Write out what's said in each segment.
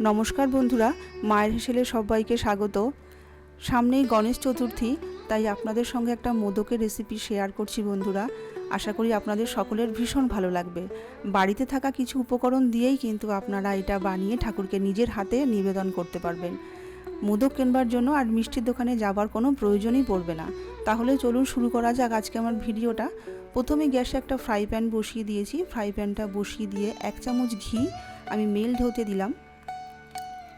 নমস্কার বন্ধুরা, মায়ের হেসেলে সবাইকে স্বাগত। সামনেই গণেশ চতুর্থী, তাই আপনাদের সঙ্গে একটা মোদকের রেসিপি শেয়ার করছি বন্ধুরা। আশা করি আপনাদের সকলের ভীষণ ভালো লাগবে। বাড়িতে থাকা কিছু উপকরণ দিয়েই কিন্তু আপনারা এটা বানিয়ে ঠাকুরকে নিজের হাতে নিবেদন করতে পারবেন। মোদক কেনবার জন্য আর মিষ্টির দোকানে যাবার কোনো প্রয়োজনই পড়বে না। তাহলে চলুন শুরু করা যাক আজকে আমার ভিডিওটা। প্রথমে গ্যাসে একটা ফ্রাই প্যান বসিয়ে দিয়েছি। ফ্রাই প্যানটা বসিয়ে দিয়ে এক চামচ ঘি আমি মেল্ট হতে দিলাম।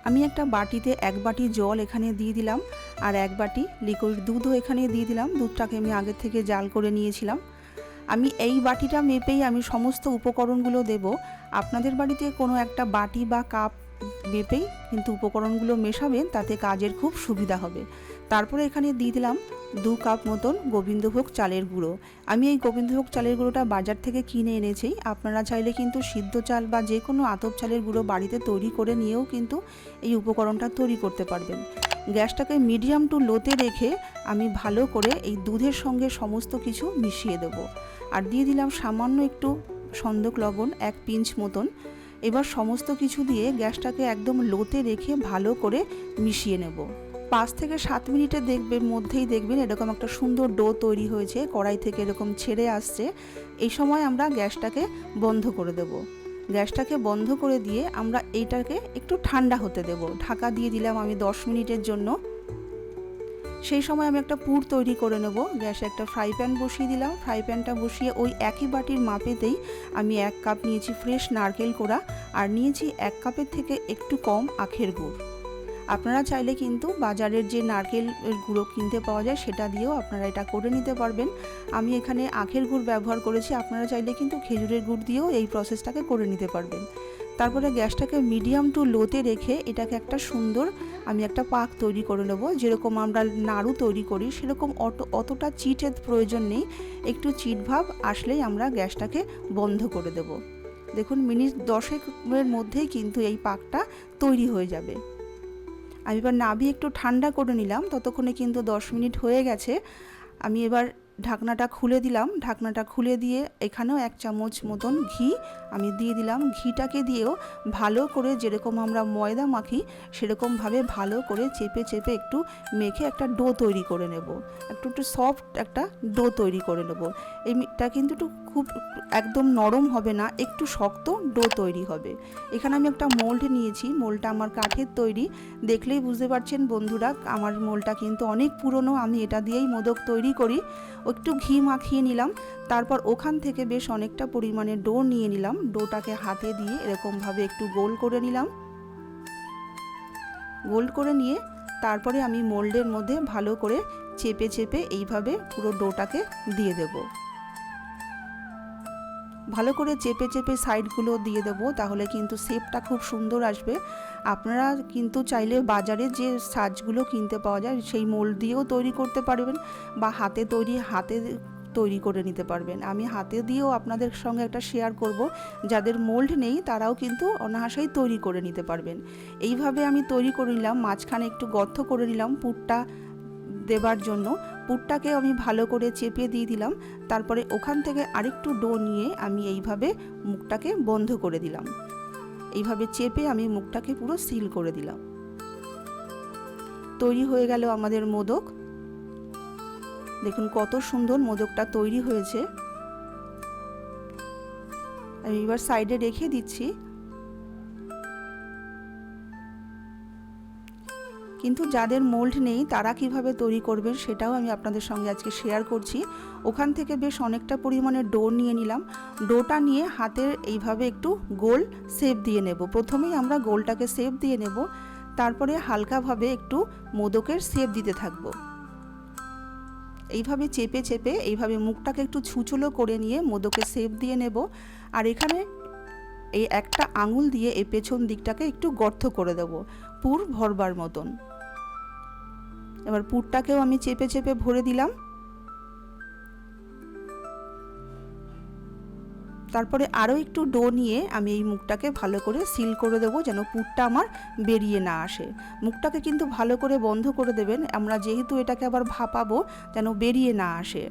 আমি একটা বাটিতে এক বাটি জল এখানে দিয়ে দিলাম আর এক বাটি লিকুইড দুধও এখানে দিয়ে দিলাম। দুধটাকে আমি আগের থেকে জাল করে নিয়েছিলাম। আমি এই বাটিটা মেপেই আমি সমস্ত উপকরণগুলো দেব। আপনাদের বাড়িতে কোনো একটা বাটি বা কাপ মেপেই কিন্তু উপকরণগুলো মেশাবেন তাতে কাজের খুব সুবিধা হবে। তারপরে এখানে দিয়ে দিলাম দু কাপ মতন গোবিন্দভোগ চালের গুঁড়ো। আমি এই গোবিন্দভোগ চালের গুঁড়োটা বাজার থেকে কিনে এনেছি। আপনারা চাইলে কিন্তু সিদ্ধ চাল বা যে কোনো আতপ চালের গুঁড়ো বাড়িতে তৈরি করে নিয়েও কিন্তু এই উপকরণটা তৈরি করতে পারবেন। গ্যাসটাকে মিডিয়াম টু লোতে রেখে আমি ভালো করে এই দুধের সঙ্গে সমস্ত কিছু মিশিয়ে দেব। আর দিয়ে দিলাম সামান্য একটু সন্দক লবণ, এক পিঞ্চ মতন। এবার সমস্ত কিছু দিয়ে গ্যাসটাকে একদম লোতে রেখে ভালো করে মিশিয়ে নেব। পাঁচ থেকে সাত মিনিটে দেখবেন, মধ্যেই দেখবেন এরকম একটা সুন্দর ডো তৈরি হয়েছে, কড়াই থেকে এরকম ছেড়ে আসছে। এই সময় আমরা গ্যাসটাকে বন্ধ করে দেব। গ্যাসটাকে বন্ধ করে দিয়ে আমরা এইটাকে একটু ঠান্ডা হতে দেব। ঢাকা দিয়ে দিলাম আমি দশ মিনিটের জন্য। সেই সময় আমি একটা পুর তৈরি করে নেব। গ্যাসে একটা ফ্রাই প্যান বসিয়ে দিলাম। ফ্রাই প্যানটা বসিয়ে ওই একই বাটির মাপেতেই আমি এক কাপ নিয়েছি ফ্রেশ নারকেল কোড়া আর নিয়েছি এক কাপের থেকে একটু কম আখের গুড়। আপনারা চাইলে কিন্তু বাজারের যে নারকেল গুঁড়ো কিনতে পাওয়া যায় সেটা দিয়েও আপনারা এটা করে নিতে পারবেন। আমি এখানে আখের গুড় ব্যবহার করেছি। আপনারা চাইলে কিন্তু খেজুরের গুড় দিয়েও এই প্রসেসটাকে করে নিতে পারবেন। তারপরে গ্যাসটাকে মিডিয়াম টু লোতে রেখে এটাকে একটা সুন্দর আমি একটা পাক তৈরি করে নেব। যেরকম আমরা নাড়ু তৈরি করি, সেরকম অত অতটা চিটের প্রয়োজন নেই। একটু চিট ভাব আসলেই আমরা গ্যাসটাকে বন্ধ করে দেব। দেখুন, মিনিট দশেকের মধ্যেই কিন্তু এই পাকটা তৈরি হয়ে যাবে। আমি এবার নাবি একটু ঠান্ডা করে নিলাম, ততক্ষণে কিন্তু দশ মিনিট হয়ে গেছে। আমি এবার ঢাকনাটা খুলে দিলাম। ঢাকনাটা খুলে দিয়ে এখানেও এক চামচ মতন ঘি আমি দিয়ে দিলাম। ঘিটাকে দিয়েও ভালো করে যেরকম আমরা ময়দা মাখি, সেরকমভাবে ভালো করে চেপে চেপে একটু মেখে একটা ডো তৈরি করে নেব। একটু একটু সফট একটা ডো তৈরি করে নেব। এইটা কিন্তু একটু খুব একদম নরম হবে না, একটু শক্ত ডো তৈরি হবে। এখানে আমি একটা মোল্ড নিয়েছি। মোল্ডটা আমার কাঠের তৈরি। দেখলেই বুঝতে পারছেন বন্ধুরা, আমার মোলটা কিন্তু অনেক পুরনো। আমি এটা দিয়েই মোদক তৈরি করি। একটু ঘি মাখিয়ে নিলাম, তারপর ওখান থেকে বেশ অনেকটা পরিমাণে ডো নিয়ে নিলাম। ডোটাকে হাতে দিয়ে এরকমভাবে একটু গোল করে নিলাম। গোল করে নিয়ে তারপরে আমি মোল্ডের মধ্যে ভালো করে চেপে চেপে এইভাবে পুরো ডোটাকে দিয়ে দেব। ভালো করে চেপে চেপে সাইডগুলো দিয়ে দেবো, তাহলে কিন্তু শেপটা খুব সুন্দর আসবে। আপনারা কিন্তু চাইলে বাজারে যে সাজগুলো কিনতে পাওয়া যায়, সেই মোল্ড দিয়েও তৈরি করতে পারবেন বা হাতে তৈরি হাতে তৈরি করে নিতে পারবেন। আমি হাতে দিয়েও আপনাদের সঙ্গে একটা শেয়ার করব। যাদের মোল্ড নেই, তারাও কিন্তু অনায়াসেই তৈরি করে নিতে পারবেন। এইভাবে আমি তৈরি করে নিলাম, মাঝখানে একটু গর্ত করে নিলাম, পুরটা দেবার জন্য পুরটাকে আমি ভালো করে চেপে দিয়ে দিলাম। তারপরে ওখান থেকে আরেকটু ডো নিয়ে আমি এইভাবে মুখটাকে বন্ধ করে দিলাম। এইভাবে চেপে আমি মুখটাকে পুরো সিল করে দিলাম। তৈরি হয়ে গেল আমাদের মোদক। দেখুন কত সুন্দর মোদকটা তৈরি হয়েছে। আমি এবার সাইডে রেখে দিচ্ছি। কিন্তু যাদের মোল্ড নেই, তারা কীভাবে তৈরি করবেন সেটাও আমি আপনাদের সঙ্গে আজকে শেয়ার করছি। ওখান থেকে বেশ অনেকটা পরিমাণে ডো নিয়ে নিলাম। ডোটা নিয়ে হাতের এইভাবে একটু গোল শেপ দিয়ে নেব। প্রথমেই আমরা গোলটাকে শেপ দিয়ে নেব। তারপরে হালকাভাবে একটু মোদকের শেপ দিতে থাকব। এইভাবে চেপে চেপে এইভাবে মুখটাকে একটু ছুচলো করে নিয়ে মোদকের শেপ দিয়ে নেব। আর এখানে এই একটা আঙুল দিয়ে এই পেছন দিকটাকে একটু গর্ত করে দেব। পুর ভরবার মতন। এবার পুরটাকেও আমি চেপে চেপে ভরে দিলাম। তারপরে আরও একটু ডো নিয়ে আমি এই মুখটাকে ভালো করে সিল করে দেবো যেন পুরটা আমার বেরিয়ে না আসে। মুখটাকে কিন্তু ভালো করে বন্ধ করে দেবেন। আমরা যেহেতু এটাকে আবার ভাপাবো যেন বেরিয়ে না আসে।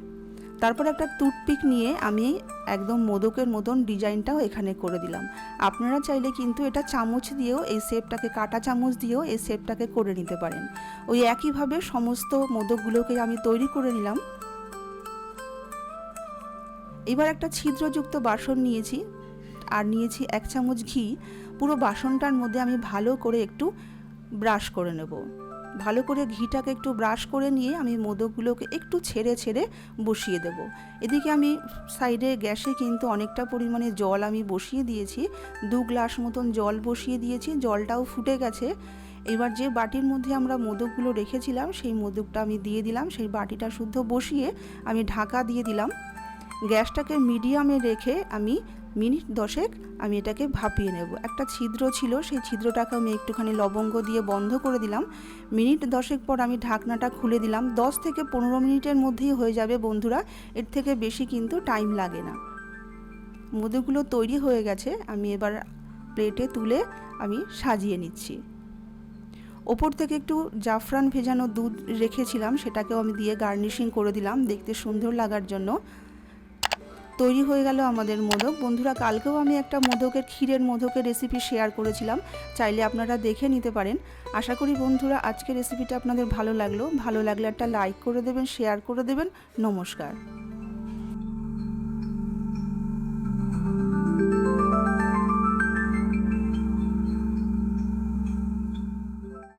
তারপর একটা টুথপিক নিয়ে আমি একদম মোদকের মতন ডিজাইনটাও এখানে করে দিলাম। আপনারা চাইলে কিন্তু এটা চামচ দিয়েও এই শেপটাকে কাটা চামচ দিয়েও এই শেপটাকে করে নিতে পারেন। ওই একইভাবে সমস্ত মোদকগুলোকে আমি তৈরি করে নিলাম। এবার একটা ছিদ্রযুক্ত বাসন নিয়েছি আর নিয়েছি এক চামচ ঘি। পুরো বাসনটার মধ্যে আমি ভালো করে একটু ব্রাশ করে নেব। ভালো করে ঘিটাকে একটু ব্রাশ করে নিয়ে আমি মোদকগুলোকে একটু ছেড়ে ছেড়ে বসিয়ে দেব। এদিকে আমি সাইডে গ্যাসে কিন্তু অনেকটা পরিমাণে জল আমি বসিয়ে দিয়েছি। দু গ্লাস মতন জল বসিয়ে দিয়েছি, জলটাও ফুটে গেছে। এবার যে বাটির মধ্যে আমরা মোদকগুলো রেখেছিলাম, সেই মোদকটা আমি দিয়ে দিলাম। সেই বাটিটা শুদ্ধ বসিয়ে আমি ঢাকা দিয়ে দিলাম। গ্যাসটাকে মিডিয়ামে রেখে আমি মিনিট দশেক আমি এটাকে ভাপিয়ে নেব। একটা ছিদ্র ছিল, সেই ছিদ্রটাকে আমি একটুখানি লবঙ্গ দিয়ে বন্ধ করে দিলাম। মিনিট দশেক পর আমি ঢাকনাটা খুলে দিলাম। দশ থেকে পনেরো মিনিটের মধ্যেই হয়ে যাবে বন্ধুরা, এর থেকে বেশি কিন্তু টাইম লাগে না। মোদকগুলো তৈরি হয়ে গেছে, আমি এবার প্লেটে তুলে আমি সাজিয়ে নিচ্ছি। ওপর থেকে একটু জাফরান ভেজানো দুধ রেখেছিলাম, সেটাকেও আমি দিয়ে গার্নিশিং করে দিলাম, দেখতে সুন্দর লাগার জন্য। তৈরি হয়ে গেল আমাদের মোদক। বন্ধুরা, কালকেও আমি একটা মোদকের, ক্ষীরের মোদকের রেসিপি শেয়ার করেছিলাম। চাইলে আপনারা দেখে নিতে পারেন। আশা করি বন্ধুরা, আজকের রেসিপিটা আপনাদের ভালো লাগল। ভালো লাগলে একটা লাইক করে দেবেন শেয়ার করে দেবেন। নমস্কার।